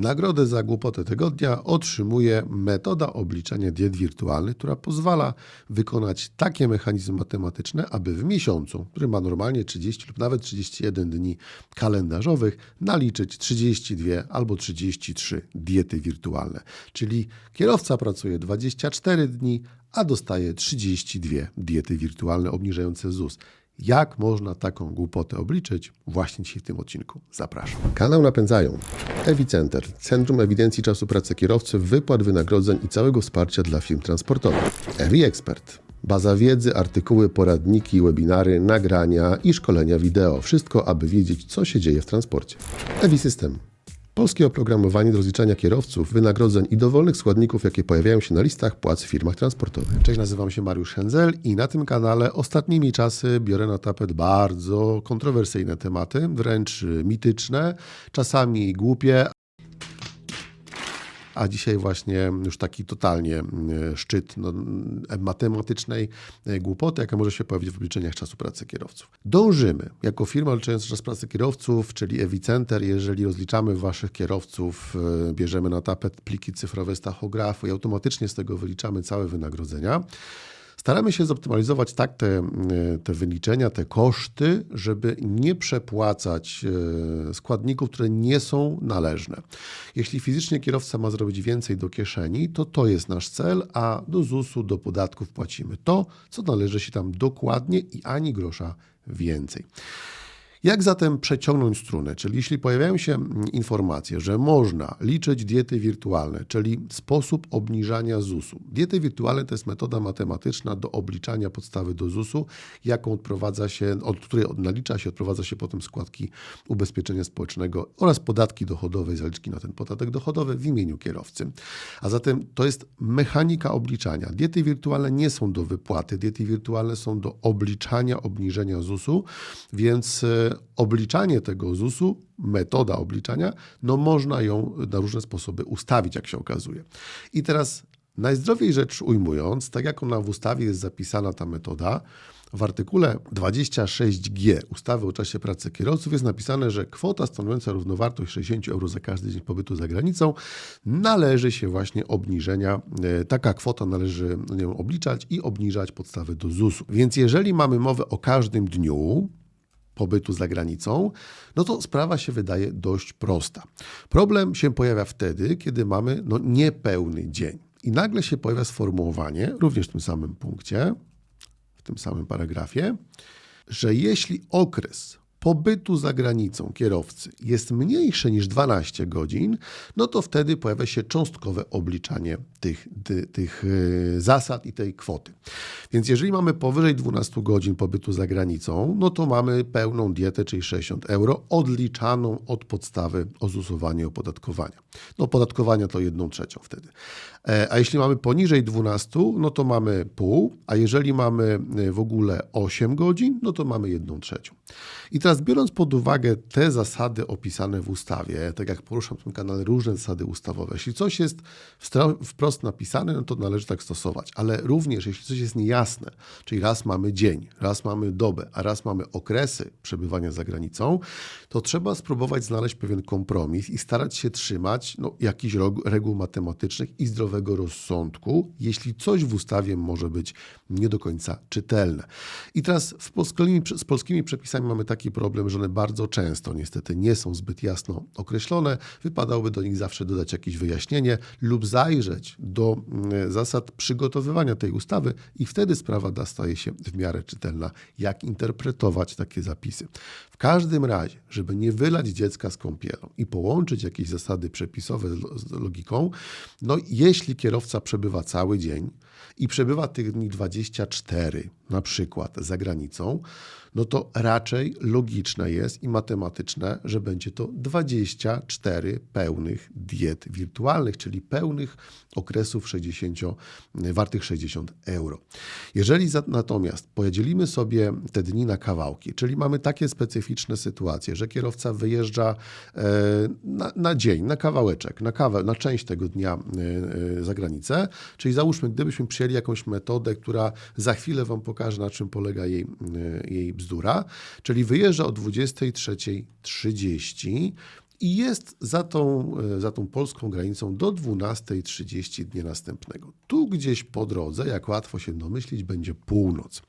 Nagrodę za głupotę tygodnia otrzymuje metoda obliczania diet wirtualnych, która pozwala wykonać takie mechanizmy matematyczne, aby w miesiącu, który ma normalnie 30 lub nawet 31 dni kalendarzowych, naliczyć 32 albo 33 diety wirtualne. Czyli kierowca pracuje 24 dni, a dostaje 32 diety wirtualne obniżające ZUS. Jak można taką głupotę obliczyć? Właśnie dzisiaj w tym odcinku zapraszam. Kanał napędzają Ewicenter, Centrum Ewidencji Czasu Pracy Kierowcy, wypłat wynagrodzeń i całego wsparcia dla firm transportowych. Ewi Expert. Baza wiedzy, artykuły, poradniki, webinary, nagrania i szkolenia wideo. Wszystko, aby wiedzieć, co się dzieje w transporcie. Ewi System. Polskie oprogramowanie do rozliczania kierowców, wynagrodzeń i dowolnych składników, jakie pojawiają się na listach płac w firmach transportowych. Cześć, nazywam się Mariusz Henzel i na tym kanale ostatnimi czasy biorę na tapet bardzo kontrowersyjne tematy, wręcz mityczne, czasami głupie, a dzisiaj właśnie już taki totalnie e, szczyt no, e, matematycznej e, głupoty, jaka może się pojawić w obliczeniach czasu pracy kierowców. Dążymy, jako firma odliczająca czas pracy kierowców, czyli Ewicenter, jeżeli rozliczamy waszych kierowców, bierzemy na tapet pliki cyfrowe z tachografu i automatycznie z tego wyliczamy całe wynagrodzenia, Staramy się zoptymalizować tak te, te wyliczenia, te koszty, żeby nie przepłacać e, składników, które nie są należne. Jeśli fizycznie kierowca ma zrobić więcej do kieszeni, to to jest nasz cel, a do ZUS-u, do podatków płacimy to, co należy się tam dokładnie i ani grosza więcej. Jak zatem przeciągnąć strunę? Czyli jeśli pojawiają się mm, informacje, że można liczyć diety wirtualne, czyli sposób obniżania ZUS-u. Diety wirtualne to jest metoda matematyczna do obliczania podstawy do ZUS-u, jaką odprowadza się, od której nalicza się, odprowadza się potem składki ubezpieczenia społecznego oraz podatki dochodowe i zaliczki na ten podatek dochodowy w imieniu kierowcy. A zatem to jest mechanika obliczania. Diety wirtualne nie są do wypłaty, diety wirtualne są do obliczania obniżenia ZUS-u, więc e, obliczanie tego ZUS-u, metoda obliczania, no można ją na różne sposoby ustawić, jak się okazuje. I teraz najzdrowiej rzecz ujmując, tak jak ona w ustawie jest zapisana ta metoda, w artykule 26g ustawy o czasie pracy kierowców jest napisane, że kwota stanowiąca równowartość 60 euro za każdy dzień pobytu za granicą należy się właśnie obniżenia. E, taka kwota należy nią obliczać i obniżać podstawy do ZUS-u. Więc jeżeli mamy mowę o każdym dniu, pobytu za granicą, no to sprawa się wydaje dość prosta. Problem się pojawia wtedy, kiedy mamy no, niepełny dzień. I nagle się pojawia sformułowanie, również w tym samym punkcie, w tym samym paragrafie, że jeśli okres pobytu za granicą kierowcy jest mniejsze niż 12 godzin, no to wtedy pojawia się cząstkowe obliczanie tych, ty, tych e, zasad i tej kwoty. Więc jeżeli mamy powyżej 12 godzin pobytu za granicą, no to mamy pełną dietę, czyli 60 euro, odliczaną od podstawy ozusowania i opodatkowania. No opodatkowania to jedną trzecią wtedy. E, a jeśli mamy poniżej 12, no to mamy pół, a jeżeli mamy e, w ogóle 8 godzin, no to mamy jedną trzecią. I teraz biorąc pod uwagę te zasady opisane w ustawie, tak jak poruszam w tym kanale różne zasady ustawowe, jeśli coś jest wprost napisane, no to należy tak stosować, ale również jeśli coś jest niejasne, czyli raz mamy dzień, raz mamy dobę, a raz mamy okresy przebywania za granicą, to trzeba spróbować znaleźć pewien kompromis i starać się trzymać no, jakichś reguł matematycznych i zdrowego rozsądku, jeśli coś w ustawie może być nie do końca czytelne. I teraz z polskimi przepisami mamy taki problem, że one bardzo często niestety nie są zbyt jasno określone. Wypadałoby do nich zawsze dodać jakieś wyjaśnienie lub zajrzeć do mm, zasad przygotowywania tej ustawy i wtedy sprawa da, staje się w miarę czytelna, jak interpretować takie zapisy. W każdym razie, żeby nie wylać dziecka z kąpielą i połączyć jakieś zasady przepisowe z logiką, no jeśli kierowca przebywa cały dzień i przebywa tych dni 24 na przykład za granicą, no to raczej logiczne jest i matematyczne, że będzie to 24 pełnych diet wirtualnych, czyli pełnych okresów 60, wartych 60 euro. Jeżeli za, natomiast podzielimy sobie te dni na kawałki, czyli mamy takie specyficzne sytuacje, że kierowca wyjeżdża e, na, na, dzień, na kawałeczek, na kawę, na część tego dnia e, e, za granicę, czyli załóżmy, gdybyśmy przyjęli jakąś metodę, która za chwilę Wam pokaże, na czym polega jej, jej bzdura, czyli wyjeżdża o 23.30 i jest za tą, e, za tą polską granicą do 12.30 dnia następnego. Tu gdzieś po drodze, jak łatwo się domyślić, będzie północ.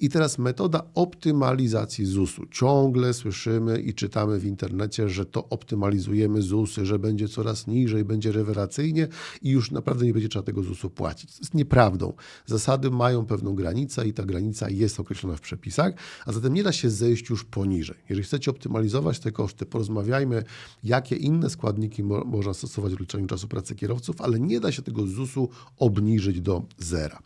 I teraz metoda optymalizacji ZUS-u. Ciągle słyszymy i czytamy w internecie, że to optymalizujemy ZUS-y, że będzie coraz niżej, będzie rewelacyjnie i już naprawdę nie będzie trzeba tego ZUS-u płacić. To jest nieprawdą. Zasady mają pewną granicę i ta granica jest określona w przepisach, a zatem nie da się zejść już poniżej. Jeżeli chcecie optymalizować te koszty, porozmawiajmy, jakie inne składniki mo można stosować w liczeniu czasu pracy kierowców, ale nie da się tego ZUS-u obniżyć do zera.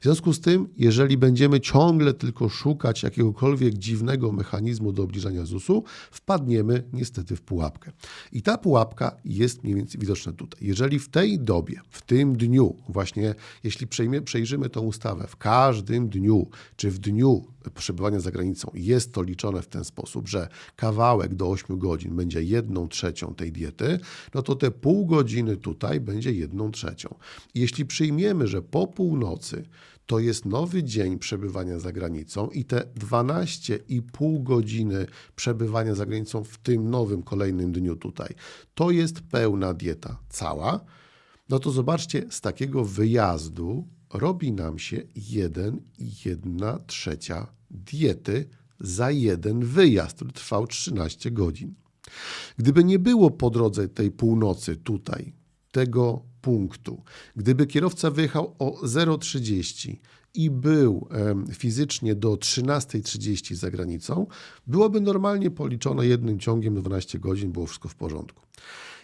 W związku z tym, jeżeli będziemy ciągle tylko szukać jakiegokolwiek dziwnego mechanizmu do obniżania ZUS-u, wpadniemy niestety w pułapkę. I ta pułapka jest mniej więcej widoczna tutaj. Jeżeli w tej dobie, w tym dniu, właśnie jeśli przejmie, przejrzymy tą ustawę, w każdym dniu, czy w dniu przebywania za granicą jest to liczone w ten sposób, że kawałek do 8 godzin będzie jedną trzecią tej diety, no to te pół godziny tutaj będzie jedną trzecią. Jeśli przyjmiemy, że po północy to jest nowy dzień przebywania za granicą i te 12,5 godziny przebywania za granicą w tym nowym kolejnym dniu tutaj, to jest pełna dieta cała, no to zobaczcie, z takiego wyjazdu robi nam się 1,1 trzecia diety za jeden wyjazd, który trwał 13 godzin. Gdyby nie było po drodze tej północy tutaj, tego punktu, gdyby kierowca wyjechał o 0,30 i był fizycznie do 13.30 za granicą, byłoby normalnie policzone jednym ciągiem 12 godzin, było wszystko w porządku.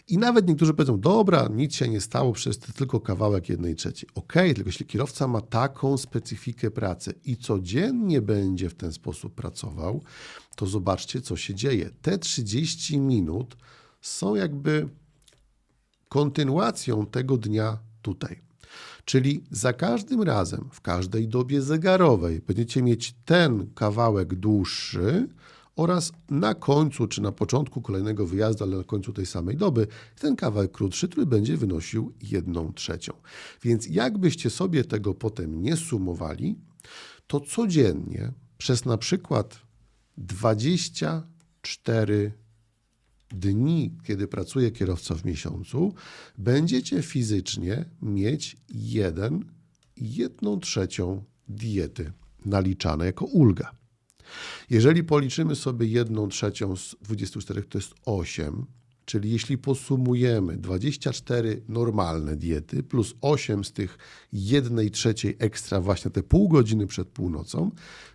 I nawet niektórzy powiedzą, dobra, nic się nie stało, przecież to tylko kawałek jednej trzeciej. Okej, tylko jeśli kierowca ma taką specyfikę pracy i codziennie będzie w ten sposób pracował, to zobaczcie, co się dzieje. Te 30 minut są jakby kontynuacją tego dnia tutaj. Czyli za każdym razem, w każdej dobie zegarowej, będziecie mieć ten kawałek dłuższy oraz na końcu, czy na początku kolejnego wyjazdu, ale na końcu tej samej doby, ten kawałek krótszy, który będzie wynosił jedną trzecią. Więc jakbyście sobie tego potem nie sumowali, to codziennie przez na przykład 24 dni, kiedy pracuje kierowca w miesiącu, będziecie fizycznie mieć jeden, jedną trzecią diety naliczane jako ulga. Jeżeli policzymy sobie jedną trzecią z 24, to jest 8, czyli jeśli posumujemy 24 normalne diety plus 8 z tych jednej trzeciej ekstra, właśnie te pół godziny przed północą,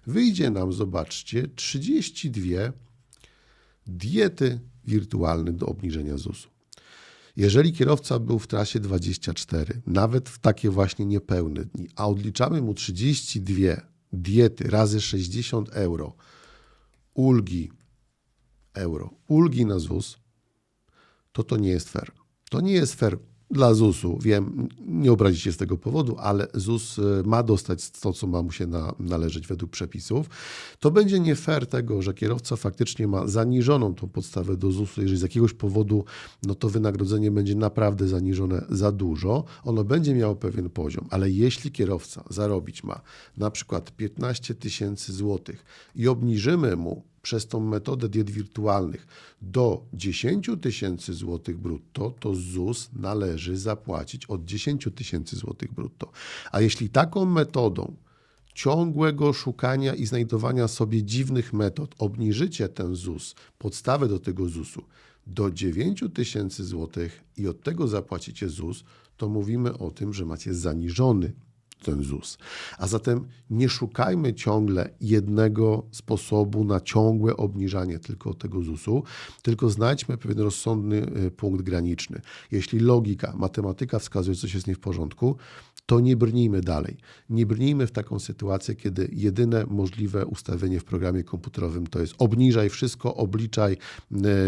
wyjdzie nam, zobaczcie, 32 diety wirtualne do obniżenia ZUS-u. Jeżeli kierowca był w trasie 24, nawet w takie właśnie niepełne dni, a odliczamy mu 32 diety razy 60 euro, ulgi euro, ulgi na ZUS, to to nie jest fair. To nie jest fair dla ZUS-u. Wiem, nie obrazić się z tego powodu, ale ZUS y, ma dostać to, co ma mu się na, należeć według przepisów. To będzie nie fair tego, że kierowca faktycznie ma zaniżoną tą podstawę do ZUS-u, jeżeli z jakiegoś powodu no to wynagrodzenie będzie naprawdę zaniżone za dużo, ono będzie miało pewien poziom, ale jeśli kierowca zarobić ma na przykład 15 tysięcy złotych i obniżymy mu przez tą metodę diet wirtualnych do 10 tysięcy złotych brutto, to ZUS należy zapłacić od 10 tysięcy złotych brutto. A jeśli taką metodą ciągłego szukania i znajdowania sobie dziwnych metod obniżycie ten ZUS, podstawę do tego ZUS-u do 9 tysięcy złotych i od tego zapłacicie ZUS, to mówimy o tym, że macie zaniżony ten ZUS. A zatem nie szukajmy ciągle jednego sposobu na ciągłe obniżanie tylko tego ZUS-u, tylko znajdźmy pewien rozsądny y, punkt graniczny. Jeśli logika, matematyka wskazuje, coś jest nie w porządku, to nie brnijmy dalej. Nie brnijmy w taką sytuację, kiedy jedyne możliwe ustawienie w programie komputerowym to jest obniżaj wszystko, obliczaj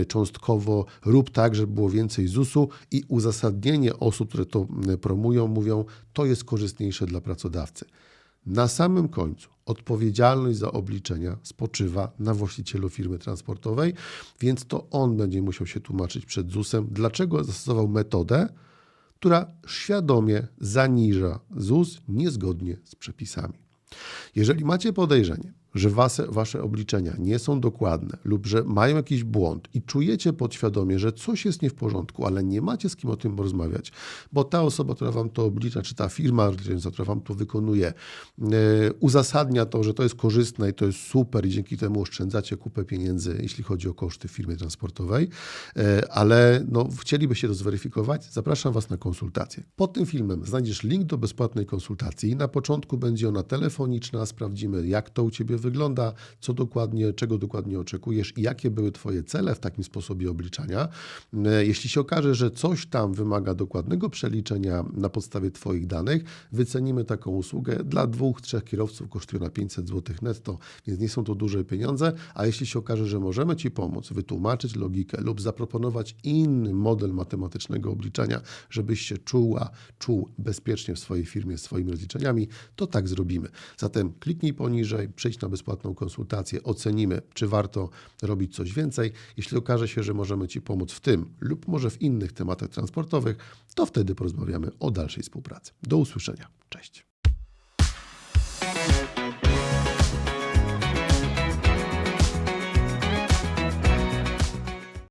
y, cząstkowo, rób tak, żeby było więcej ZUS-u i uzasadnienie osób, które to promują, mówią, to jest korzystniejsze dla pracodawcy. Na samym końcu odpowiedzialność za obliczenia spoczywa na właścicielu firmy transportowej, więc to on będzie musiał się tłumaczyć przed ZUS-em, dlaczego zastosował metodę, która świadomie zaniża ZUS niezgodnie z przepisami. Jeżeli macie podejrzenie, że wasze, wasze obliczenia nie są dokładne lub że mają jakiś błąd i czujecie podświadomie, że coś jest nie w porządku, ale nie macie z kim o tym rozmawiać, bo ta osoba, która wam to oblicza, czy ta firma, która wam to wykonuje, e, uzasadnia to, że to jest korzystne i to jest super i dzięki temu oszczędzacie kupę pieniędzy, jeśli chodzi o koszty firmy transportowej, e, ale no, chcielibyście to zweryfikować, zapraszam Was na konsultację. Pod tym filmem znajdziesz link do bezpłatnej konsultacji. Na początku będzie ona telefoniczna, sprawdzimy jak to u Ciebie wygląda, co dokładnie, czego dokładnie oczekujesz i jakie były Twoje cele w takim sposobie obliczania. E, Jeśli się okaże, że coś tam wymaga dokładnego przeliczenia na podstawie Twoich danych, wycenimy taką usługę. Dla dwóch, trzech kierowców kosztuje na 500 zł netto, więc nie są to duże pieniądze, a jeśli się okaże, że możemy Ci pomóc, wytłumaczyć logikę lub zaproponować inny model matematycznego obliczania, żebyś się czuła, czuł bezpiecznie w swojej firmie, swoimi rozliczeniami, to tak zrobimy. Zatem kliknij poniżej, przejdź na bezpłatną konsultację, ocenimy, czy warto robić coś więcej. Jeśli okaże się, że możemy Ci pomóc w tym lub może w innych tematach transportowych, to wtedy porozmawiamy o dalszej współpracy. Do usłyszenia. Cześć.